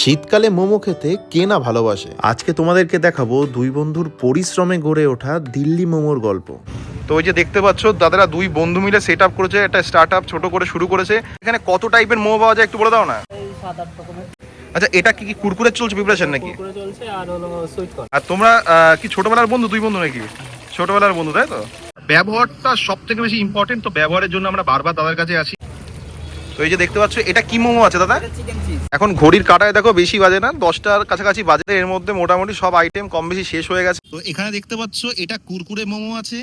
শীতকালে মোমো খেতে কে না ভালোবাসে? আজকে তোমাদেরকে দেখাবো দুই বন্ধুর পরিশ্রমে গড়ে ওঠা দিল্লি মোমোর গল্প। তো ওই যে দেখতে পাচ্ছ দাদারা দুই বন্ধু মিলে সেট আপ করেছে একটা স্টার্ট আপ ছোট করে শুরু করেছে। এখানে কত টাইপের মোমো পাওয়া যায় একটু বলে দাও না? আচ্ছা এটা কি কি কুরকুরে চলছে প্রিপারেশন নাকি? আর হলো সুইট কর্ন আর তোমরা কি ছোটবেলার বন্ধু দুই বন্ধু নাকি? ছোটবেলার বন্ধু তাই তো? ব্যবহারটা সব থেকে বেশি ইম্পর্টেন্ট তো ব্যবহারের জন্য আমরা বারবার দাদার কাছে আসি। তো এই যে দেখতে পাচ্ছ এটা কি মোমো আছে দাদা? এখন ঘড়ির কাটায় দেখো বেশি বাজে না দশটার কাছাকাছি বাজে এর মধ্যে মোটামুটি সব আইটেম কম বেশি শেষ হয়ে গেছে। তো এখানে দেখতে পাচ্ছ এটা কুরকুরে মোমো আছে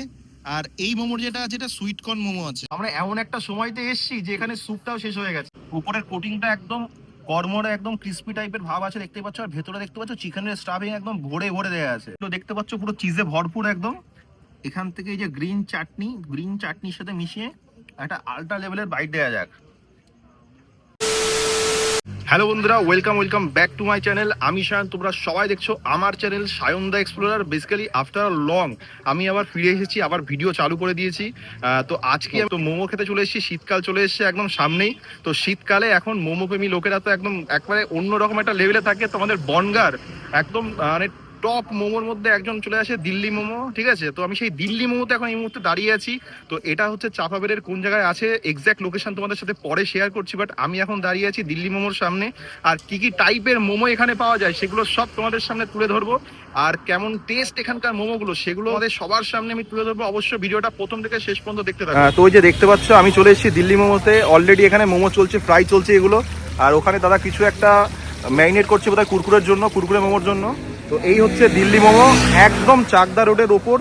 আর এই মোমোর যেটা আছে এটা সুইট কর্ন মোমো আছে। আমরা এমন একটা সময়তে এসেছি যে এখানে স্যুপটাও শেষ হয়ে গেছে। উপরের কোটিংটা একদম কর্মরে একদম ক্রিস্পি টাইপের ভাব আছে দেখতে পাচ্ছ আর ভেতরে দেখতে পাচ্ছ চিকেনের স্টাফিং একদম ভরে ভরে দেওয়া আছে। তো দেখতে পাচ্ছ পুরো চিজে ভরপুর একদম। এখান থেকে এই যে গ্রিন চাটনি গ্রিন চাটনির সাথে মিশিয়ে একটা আল্ট্রা লেভেলের বাইট দেওয়া যাক। হ্যালো বন্ধুরা welcome welcome back to my channel আমি সায়ন, তোমরা সবাই দেখছ আমার channel Sayan the explorer basically after long আমি আবার ফিরে এসেছি, আবার ভিডিও চালু করে দিয়েছি। তো আজকে আমি তো মোমো খেতে চলে এসেছি, শীতকাল চলে এসেছে একদম সামনেই। তো শীতকালে এখন মোমো প্রেমী লোকেরা তো একদম একবারে অন্যরকম একটা লেভেলে থাকে, তোমাদের বনগার একদম মানে টপ মোমোর মধ্যে একজন চলে আসে দিল্লি মোমো, ঠিক আছে? তো আমি সেই দিল্লি মোমোতে এখন এই মুহূর্তে দাঁড়িয়ে আছি। তো এটা হচ্ছে চাপাবেড়ের কোন জায়গায় আছে? এক্স্যাক্ট লোকেশন তোমাদের সাথে পরে শেয়ার করছি বাট আমি এখন দাঁড়িয়ে আছি দিল্লি মোমোর সামনে। আর কি কি টাইপের মোমো এখানে পাওয়া যায় সেগুলো সব তোমাদের সামনে তুলে ধরবো। আর কেমন টেস্ট এখানকার মোমোগুলো সেগুলো আমাদের সবার সামনে আমি তুলে ধরবো। অবশ্যই ভিডিওটা প্রথম থেকে শেষ পর্যন্ত দেখতে থাকো। তো ওই যে দেখতে পাচ্ছ, আমি চলে এসেছি দিল্লি মোমোতে। অলরেডি এখানে মোমো চলছে ফ্রাই চলছে এগুলো। আর ওখানে দাদা কিছু একটা ম্যারিনেট করছে বোধহয় কুরকুরের জন্য, কুরকুরে মোমোর জন্য। তো এই হচ্ছে দিল্লি মোমো একদম চাকদা রোডের ওপর।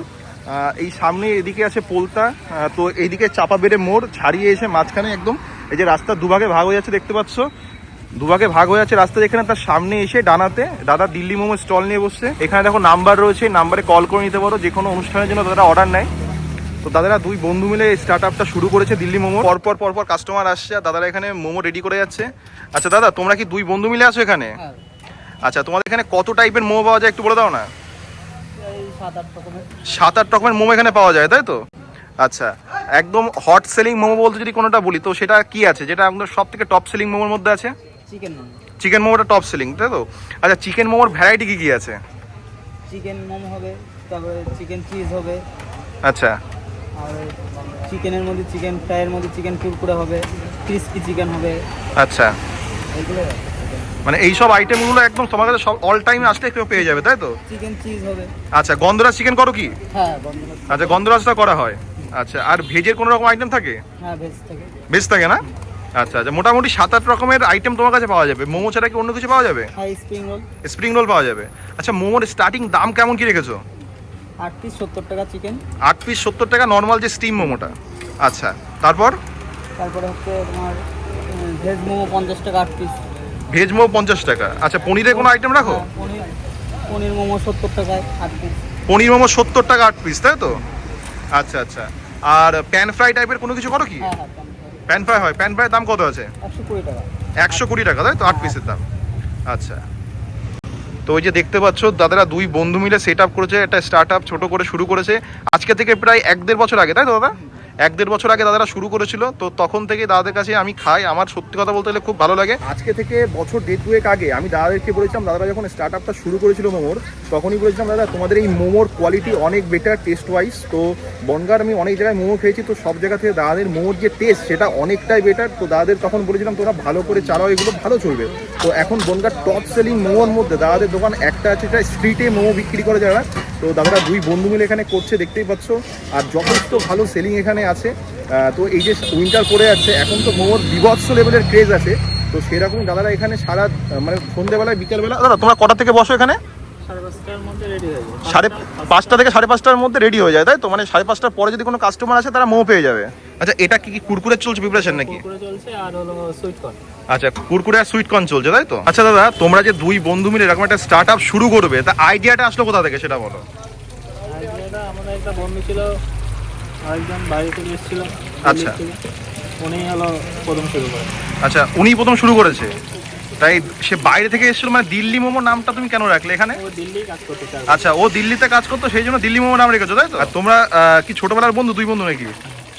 এই সামনে এদিকে আছে পোলতা। তো এইদিকে চাপা বেড়ে মোড় ছাড়িয়ে এসে মাঝখানে একদম এই যে রাস্তা দুভাগে ভাগ হয়ে যাচ্ছে, দেখতে পাচ্ছ? দুভাগে ভাগ হয়ে যাচ্ছে রাস্তা যেখানে তার সামনে এসে ডানাতে। দাদা দিল্লি মোমো স্টল নিয়ে বসছে। এখানে দেখো নাম্বার রয়েছে নাম্বারে কল করে নিতে পারো। যে কোনো অনুষ্ঠানের জন্য দাদা অর্ডার নেয়। তো দাদারা দুই বন্ধু মিলে স্টার্ট আপটা শুরু করেছে দিল্লি মোমো পরপর পরপর কাস্টমার আসছে আর দাদারা এখানে মোমো রেডি করে যাচ্ছে। আচ্ছা দাদা, তোমরা কি দুই বন্ধু মিলে আছো এখানে? হ্যাঁ। আচ্ছা তোমাদের এখানে কত টাইপের মোমো পাওয়া যায় একটু বলে দাও না? সাত আট রকমের। মোমো এখানে পাওয়া যায় তাই তো? আচ্ছা একদম হট সেলিং মোমো বলতে যদি কোনোটা বলি তো সেটা কি আছে? যেটা একদম সব থেকে টপ সেলিং মোমোর মধ্যে আছে? চিকেন মোমো। চিকেন মোমোটা টপ সেলিং তাই তো? আচ্ছা চিকেন মোমোর ভ্যারাইটি কি কি আছে? চিকেন মোমো হবে তারপরে চিকেন চিজ হবে। আচ্ছা। আর চিকেনের মধ্যে চিকেন ফ্রাইয়ের মধ্যে চিকেন কুরকুরে হবে ক্রিস্পি চিকেন হবে। আচ্ছা। এগুলো মানে এই সব আইটেমগুলো একদম তোমার কাছে সব অল টাইম আসলে কেউ পেয়ে যাবে তাই তো? চিকেন চিজ হবে। আচ্ছা গন্ধরাজ চিকেন করো কি? হ্যাঁ আচ্ছা গন্ধরাজটা করা হয়। আচ্ছা আর ভেজের কোনো রকম আইটেম থাকে? হ্যাঁ ভেজ থেকে। বেশ থাকে না? আচ্ছা আচ্ছা মোটামুটি সাত আট রকমের আইটেম তোমার কাছে পাওয়া যাবে। মোমো ছাড়া কি অন্য কিছু পাওয়া যাবে? হ্যাঁ স্প্রিং রোল স্প্রিং রোল পাওয়া যাবে। আচ্ছা মোমোর স্টার্টিং দাম কেমন কি রেখেছো? আট পিস সত্তর টাকা চিকেন আট পিস সত্তর টাকা নর্মাল যে স্টিম মোমোটা। আচ্ছা তারপর? তারপরে হচ্ছে তোমার ভেজ মোমো পঞ্চাশ টাকা আট পিস ভেজ মোমো পঞ্চাশ টাকা। আচ্ছা পনিরের কোনো আইটেম রাখো? পনির পনির মোমো সত্তর টাকায় আট পিস পনির মোমো সত্তর টাকা আট পিস তাই তো? আচ্ছা আচ্ছা। আর প্যান ফ্রাই টাইপের কোনো কিছু করো কি? হ্যাঁ হ্যাঁ প্যান ফ্রাই হয়। প্যান ফ্রাই দাম কত আছে? একশো কুড়ি টাকা। একশো কুড়ি টাকা তাই তো? আট পিসের দাম। আচ্ছা। তো ওই যে দেখতে পাচ্ছ দাদারা দুই বন্ধু মিলে সেট আপ করেছে একটা স্টার্ট আপ ছোটো করে শুরু করেছে। আজকে থেকে প্রায় এক দেড় বছর আগে তাই তো দাদা? এক দেড় বছর আগে দাদারা শুরু করেছিল, তো তখন থেকে দাদাদের কাছে আমি খাই। আমার সত্যি কথা বলতে গেলে খুব ভালো লাগে। আজকে থেকে বছর দেড় দুয়েক আগে আমি দাদাদেরকে বলেছিলাম, দাদারা যখন স্টার্ট আপটা শুরু করেছিল মোমোর, তখনই বলেছিলাম, দাদা, তোমাদের এই মোমোর কোয়ালিটি অনেক বেটার টেস্ট ওয়াইজ তো বনগার আমি অনেক জায়গায় মোমো খেয়েছি, তো সব জায়গা থেকে দাদাদের মোমোর যে টেস্ট সেটা অনেকটাই বেটার তো দাদাদের তখন বলেছিলাম তোমরা ভালো করে চালাও, এগুলো ভালো চলবে। তো এখন বনগার টপ সেলিং মোমোর মধ্যে দাদাদের দোকান একটা আছে, যেটা স্ট্রিটে মোমো বিক্রি করে যারা। তো দাদারা দুই বন্ধু মিলে এখানে করছে, দেখতেই পাচ্ছ। আর যথেষ্ট ভালো সেলিং এখানে আছে। তো এই যে উইন্টার পড়ে যাচ্ছে এখন তো মোমোর বিভৎস লেভেলের ক্রেজ আছে। তো সেরকম দাদারা এখানে সারা মানে সন্ধ্যেবেলায় বিকেলবেলা দাদা তোমরা কটা থেকে বসো এখানে? সাড়ে পাঁচটার মধ্যে রেডি যাবে। সাড়ে পাঁচটা থেকে সাড়ে পাঁচটার মধ্যে রেডি হয়ে যায় তাই তো? মানে সাড়ে পাঁচটার পরে যদি কোনো কাস্টমার আসে তারা মোমো পেয়ে যাবে। আচ্ছা এটা কি কি কুরকুরে চলছে প্রিপারেশন নাকি? কুরকুরে চলছে আর হলো সুইট কর্ন আচ্ছা কুরকুরে আর সুইট কর্ন চলছে তাই তো? আচ্ছা দাদা তোমরা যে দুই বন্ধু মিলে এরকম একটা স্টার্ট আপ শুরু করবে তা আইডিয়াটা আসলো কোথা থেকে সেটা বলো। আইডিয়াটা আমাদের একটা বন্ধু ছিল আরেকজন বাইরে থেকে এসেছিল। আচ্ছা। উনি হলো প্রথম শুরু করে। আচ্ছা উনি প্রথম শুরু করেছে? তাই সে বাইরে থেকে এসেছিল মানে দিল্লি মোমো নামটা তুমি কেন রাখলে এখানে? আচ্ছা ও দিল্লিতে কাজ করতো সেই জন্য দিল্লি মোমো নাম রেখেছো তাই তো? আর তোমরা কি ছোটবেলার বন্ধু দুই বন্ধু নাকি?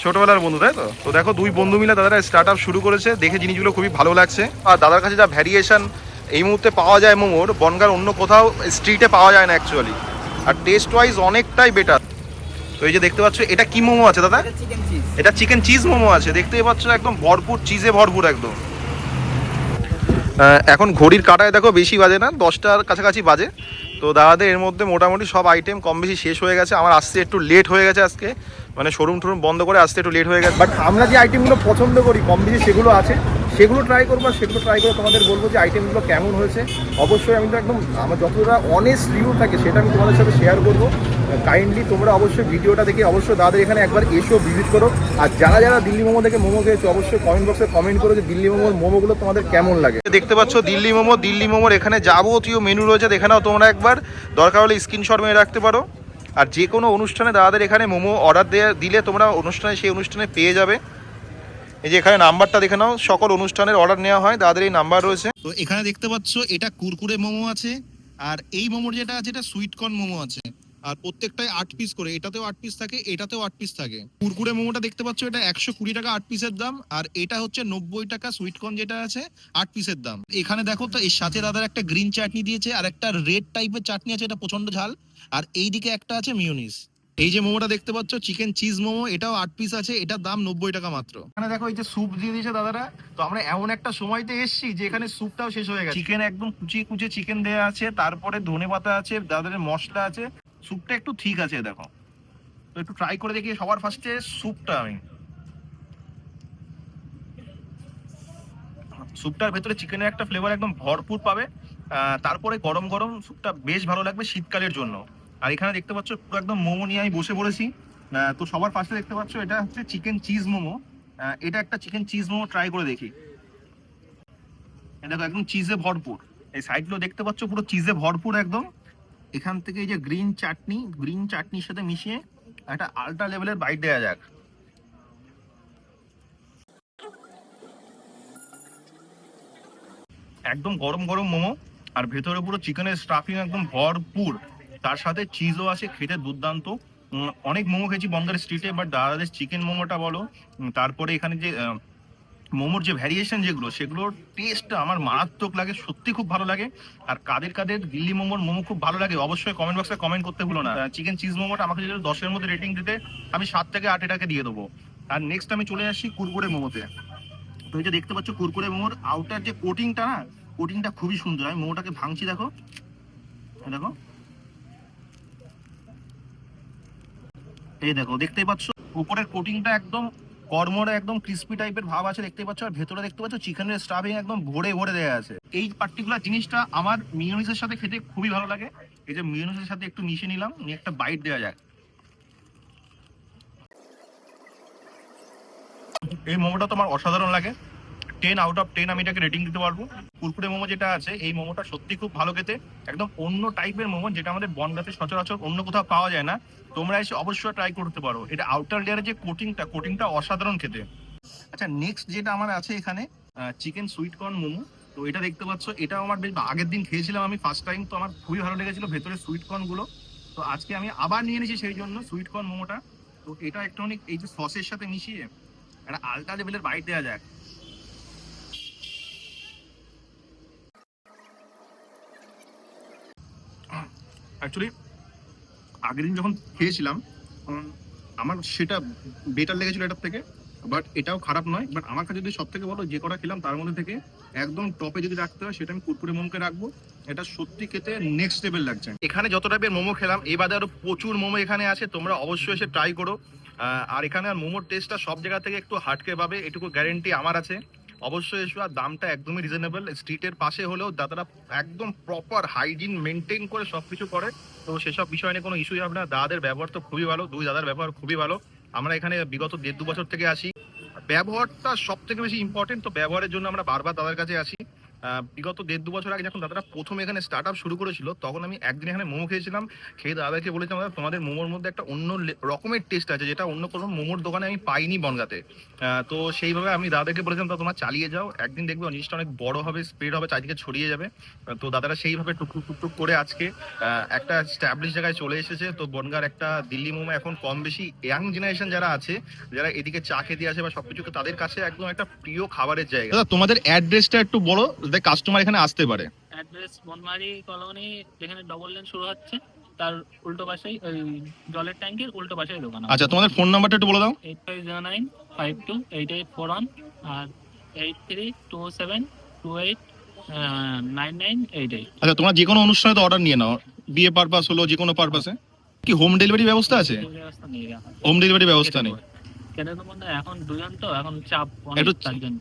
ছোটবেলার বন্ধু তাই তো? তো দেখো দুই বন্ধু মিলে দাদারা স্টার্ট আপ শুরু করেছে দেখে জিনিসগুলো খুবই ভালো লাগছে। আর দাদার কাছে যা ভ্যারিয়েশন এই মুহূর্তে পাওয়া যায় মোমোর বনগার অন্য কোথাও স্ট্রিটে পাওয়া যায় না অ্যাকচুয়ালি আর টেস্ট ওয়াইজ অনেকটাই বেটার এই যে দেখতে পাচ্ছ এটা কি মোমো আছে দাদা? এটা চিকেন চিজ এটা চিকেন চিজ মোমো আছে। দেখতেই পাচ্ছ একদম ভরপুর চিজে ভরপুর একদম। এখন ঘড়ির কাটায় দেখো বেশি বাজে না দশটার কাছাকাছি বাজে। তো দাদাদের এর মধ্যে মোটামুটি সব আইটেম কম বেশি শেষ হয়ে গেছে। আমার আসতে একটু লেট হয়ে গেছে আজকে। মানে শোরুম টরুম বন্ধ করে আসতে একটু লেট হয়ে গেছে। বাট আমরা যে আইটেমগুলো পছন্দ করি কম বেশি সেগুলো আছে। সেগুলো ট্রাই করব আর সেগুলো ট্রাই করে তোমাদের বলব যে আইটেমগুলো কেমন হয়েছে। অবশ্যই আমি তো একদম আমার যতটা অনেস্ট রিভিউ থাকে সেটা আমি তোমাদের সাথে শেয়ার করব। কাইন্ডলি তোমরা অবশ্যই ভিডিওটা দেখে অবশ্যই দাদাদের এখানে একবার এসেও ভিজিট করো। আর যারা যারা দিল্লি মোমো থেকে মোমো খেয়েছো অবশ্যই কমেন্ট বক্সে কমেন্ট করো যে দিল্লি মোমোর মোমোগুলো তোমাদের কেমন লাগে। দেখতে পাচ্ছ দিল্লি মোমো দিল্লি মোমোর এখানে যাবতীয় মেনু রয়েছে দেখে নাও তোমরা একবার। দরকার হলে স্ক্রিনশট মেরে রাখতে পারো। আর যে কোনো অনুষ্ঠানে দাদাদের এখানে মোমো অর্ডার দেওয়া দিলে তোমরা অনুষ্ঠানে সেই অনুষ্ঠানে পেয়ে যাবে। এই যে এখানে নাম্বারটা দেখে নাও সকল অনুষ্ঠানের অর্ডার নেওয়া হয় দাদাদের এই নাম্বার রয়েছে। তো এখানে দেখতে পাচ্ছ এটা কুরকুরে মোমো আছে আর এই মোমোর যেটা আছে এটা সুইট কর্ন মোমো আছে। আর প্রত্যেকটাই আট পিস করে এটাতেও আট পিস থাকে এটাতেও আট পিস থাকে। কুরকুরে মোমোটা দেখতে পাচ্ছ এটা একশো কুড়ি টাকা আট পিসের দাম আর এটা হচ্ছে নব্বই টাকা সুইট কর্ন যেটা আছে আট পিসের দাম। এখানে দেখো তো এর সাথে দাদার একটা গ্রিন চাটনি দিয়েছে আর একটা রেড টাইপের চাটনি আছে এটা প্রচণ্ড ঝাল। আর এইদিকে একটা আছে মিউনিস এই যে মোমোটা দেখতে পাচ্ছ চিকেন চিজ মোমো এটাও আট পিস আছে এটার দাম নব্বই টাকা মাত্র। এখানে দেখো এই যে স্যুপ দিয়ে দিয়েছে দাদারা। তো আমরা এমন একটা সময়তে এসেছি যে এখানে স্যুপটাও শেষ হয়ে গেছে। চিকেন একদম কুচিয়ে কুচিয়ে চিকেন দেওয়া আছে তারপরে ধনে পাতা আছে দাদাদের মশলা আছে। স্যুপটা একটু ঠিক আছে, দেখো। তো একটু ট্রাই করে দেখি সবার ফার্স্টে স্যুপটা আমি। স্যুপটার ভেতরে চিকেনের একটা ফ্লেভার একদম ভরপুর পাবে। তারপরে গরম গরম স্যুপটা বেশ ভালো লাগবে শীতকালের জন্য। আর এখানে দেখতে পাচ্ছ, পুরো একদম মোমো নিয়ে আমি বসে পড়েছি। তো সবার ফার্স্টে দেখতে পাচ্ছ, এটা হচ্ছে চিকেন চিজ মোমো। এটা একটা চিকেন চিজ মোমো ট্রাই করে দেখি। এটা একদম চিজে ভরপুর। এই সাইডগুলো দেখতে পাচ্ছ, পুরো চিজে ভরপুর একদম। এখান থেকে এই যে গ্রিন চাটনি গ্রিন চাটনির সাথে মিশিয়ে একটা আলট্রা লেভেলের বাইট দেওয়া যাক। একদম গরম গরম মোমো, আর ভেতরে পুরো চিকেনের স্টাফিং একদম ভরপুর। তার সাথে চিজও আছে, খেতে দুর্দান্ত। অনেক মোমো খেয়েছি বঙ্গের স্ট্রিটে বাট দাদাদের চিকেন মোমোটা বলো। তারপরে এখানে যে মোমোর যে ভ্যারিয়েশন যেগুলো, সেগুলোর টেস্টটা আমার মারাত্মক লাগে, সত্যি খুব ভালো লাগে। আর কাদের কাদের দিল্লি মোমোর মোমো খুব ভালো লাগে, অবশ্যই কমেন্ট বক্সে কমেন্ট করতে ভুলো না। চিকেন চিজ মোমোটা আমাকে যদি দশের মধ্যে রেটিং দিতে, আমি সাত থেকে আট এটাকে দিয়ে দেবো। আর নেক্সট আমি চলে আসি কুরকুরে মোমোতে। তো এই যে দেখতে পাচ্ছ কুরকুরে মোমোর আউটার যে কোটিংটা না কোটিংটা খুবই সুন্দর। আমি মোমোটাকে ভাঙছি, দেখো। দেখো। এই দেখো, দেখতেই পাচ্ছ? উপরের কোটিংটা একদম কর্মরে একদম ক্রিস্পি টাইপের ভাব আছে, দেখতে পাচ্ছ, আর ভেতরে দেখতে পাচ্ছ চিকেনের স্টাফিং একদম ভরে ভরে দেওয়া আছে। এই পার্টিকুলার জিনিসটা আমার মিউনিসের সাথে খেতে খুবই ভালো লাগে। এই যে মিউনিসের সাথে একটু মিশে নিলাম, নিয়ে একটা বাইট দেওয়া যায় এই মোমোটা তোমার অসাধারণ লাগে। টেন আউট অফ টেন আমি এটাকে রেটিং দিতে পারব। কুরকুরে মোমো যেটা আছে, এই মোমোটা সত্যি খুব ভালো খেতে। একদম অন্য টাইপের মোমো, যেটা আমাদের বনগাতে সচরাচর অন্য কোথাও পাওয়া যায় না। তোমরা এসে অবশ্যই ট্রাই করতে পারো। এটা আউটার লেয়ারের যে কোটিংটা কোটিংটা অসাধারণ খেতে। আচ্ছা নেক্সট যেটা আমার আছে এখানে চিকেন সুইট কর্ন মোমো। তো এটা দেখতে পাচ্ছ এটা আমার বেশ আগের দিন খেয়েছিলাম আমি ফার্স্ট টাইম তো আমার খুবই ভালো লেগেছিল ভেতরে সুইট কর্নগুলো। তো আজকে আমি আবার নিয়ে নিয়েছি সেই জন্য সুইট কর্ন মোমোটা। তো এটা একটুখানি এই যে সসের সাথে মিশিয়ে, একটা আলটা লেভেলের বাইট দেওয়া যায়। অ্যাকচুয়ালি আগের দিন যখন খেয়েছিলাম আমার সেটা বেটার লেগেছিল এটার থেকে বাট এটাও খারাপ নয়। বাট আমার কাছে যদি সব থেকে বলো যে কটা খেলাম, তার মধ্যে থেকে একদম টপে যদি রাখতে হয়, সেটা আমি কুরকুরে মোমোকে রাখব। এটা সত্যি খেতে নেক্সট লেভেল লাগছে। এখানে যত টাইপের মোমো খেলাম এই বাদে আরও প্রচুর মোমো এখানে আছে, তোমরা অবশ্যই এসে ট্রাই করো। আর এখানে আর মোমোর টেস্টটা সব জায়গা থেকে একটু হাটকে পাবে, এটুকু গ্যারেন্টি আমার আছে। অবশ্যই এসো, আর দামটা একদমই রিজনেবল স্ট্রিটের পাশে হলেও দাদারা একদম প্রপার হাইজিন মেনটেন করে সব কিছু করে। তো সেসব বিষয় নিয়ে কোনো ইস্যুই হবে না। দাদাদের ব্যবহার তো খুবই ভালো, দুই দাদার ব্যবহার খুবই ভালো। আমরা এখানে বিগত দেড় দু বছর থেকে আসি। ব্যবহারটা সব থেকে বেশি ইম্পর্টেন্ট তো ব্যবহারের জন্য আমরা বারবার দাদার কাছে আসি। বিগত দেড় দু বছর আগে যখন দাদারা প্রথম এখানে স্টার্ট আপ শুরু করেছিল, তখন আমি একদিন এখানে মোমো খেয়েছিলাম, খেয়ে দাদাকে বলেছিলাম, দাদা, তোমাদের মোমোর মধ্যে একটা অন্য রকমের টেস্ট আছে, যেটা অন্য কোনো মোমোর দোকানে আমি পাইনি বনগাতে। তো সেইভাবে আমি দাদাকে বলেছিলাম তো তোমরা চালিয়ে যাও, একদিন দেখবে জিনিসটা অনেক বড় হবে স্প্রেড হবে, চারিদিকে ছড়িয়ে যাবে। তো দাদারা সেইভাবে টুকটুক টুকটুক করে আজকে একটা স্ট্যাবলিশ জায়গায় চলে এসেছে। তো বনগার একটা দিল্লি মোমো এখন কম বেশি ইয়াং জেনারেশন যারা আছে, যারা এদিকে চা খেতে আসে বা সবকিছু তাদের কাছে একদম একটা প্রিয় খাবারের জায়গা। দাদা, তোমাদের অ্যাড্রেসটা একটু বড় যাতে কাস্টমার এখানে আসতে পারে। অ্যাড্রেস বনমারি কলোনি যেখানে ডবল লেন শুরু হচ্ছে তার উল্টো পাশেই ওই জলের ট্যাঙ্কের উল্টো পাশেই দোকান আচ্ছা তোমাদের ফোন নাম্বারটা একটু বলে দাও। Eight five zero nine five two eight eight four one আর eight three two seven two eight nine nine eight eight আচ্ছা তোমরা যে কোনো অনুষ্ঠানে তো অর্ডার নিয়ে নাও। বিয়ে পারপাস হলো যে কোনো পারপাসে কি হোম ডেলিভারি ব্যবস্থা আছে? ব্যবস্থা নিয়ে গেলাম হোম ডেলিভারি ব্যবস্থা নেই। কেন এখন দুজন তো এখন চাপ একটু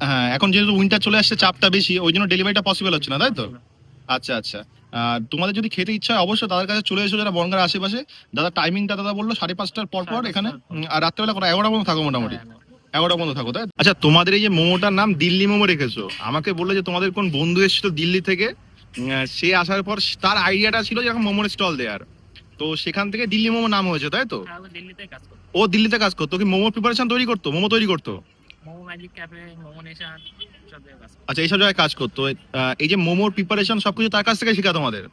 হ্যাঁ এখন যেহেতু উইন্টার চলে আসছে চাপটা বেশি ওই জন্য ডেলিভারিটা পসিবল হচ্ছে না তাই তো? আচ্ছা আচ্ছা। তোমাদের যদি খেতে ইচ্ছা হয় অবশ্যই তাদের কাছে চলে এসো যারা বনগার আশেপাশে। দাদা টাইমিংটা দাদা বলল সাড়ে পাঁচটার পর পর এখানে। আর রাত্রেবেলা কটা এগারোটা পর্যন্ত থাকো মোটামুটি। হ্যাঁ, এগারোটা পর্যন্ত থাকো তাই আচ্ছা তোমাদের এই যে মোমোটার নাম দিল্লি মোমো রেখেছো আমাকে বললে যে তোমাদের কোন বন্ধু এসেছিল দিল্লি থেকে সে আসার পর তার আইডিয়াটা ছিল যে এখন মোমোর স্টল দেয়ার তো সেখান থেকে দিল্লি মোমো নাম হয়েছে তাই তো? হ্যাঁ, দিল্লিতে কাজ করি ও দিল্লিতে কাজ করতো কি মোমো প্রিপারেশন তৈরি করতো? মোমো তৈরি করতো? আচ্ছা এইসব জায়গায় কাজ করতো। এই যে মোমোর প্রিপারেশন সবকিছু তার কাছ থেকে শেখা তোমাদের?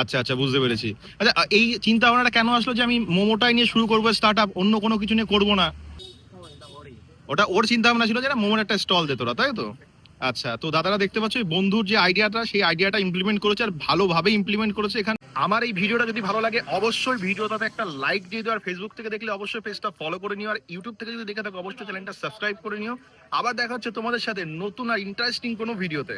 আচ্ছা আচ্ছা বুঝতে পেরেছি। আচ্ছা এই চিন্তা ভাবনাটা কেন আসলো যে আমি মোমোটাই নিয়ে শুরু করব স্টার্ট আপ অন্য কোনো কিছু নিয়ে করব না। ওটা ওর চিন্তা ভাবনা ছিল যে না মোমোর একটা স্টল দে তোরা তাই তো? আচ্ছা তো দাদারা দেখতে পাচ্ছ বন্ধুর যে আইডিয়াটা সেই আইডিয়াটা ইমপ্লিমেন্ট করেছে আর ভালোভাবে ইমপ্লিমেন্ট করেছে এখানে। আমার এই ভিডিওটা যদি ভালো লাগে, অবশ্যই ভিডিওটাতে একটা লাইক দিয়ে দিও, আর ফেসবুক থেকে দেখলে অবশ্যই পেজটা ফলো করে নিও, আর ইউটিউব থেকে যদি দেখে থাকো, অবশ্যই চ্যানেলটা সাবস্ক্রাইব করে নিও। আবার দেখা হচ্ছে তোমাদের সাথে নতুন আর ইন্টারেস্টিং কোনো ভিডিওতে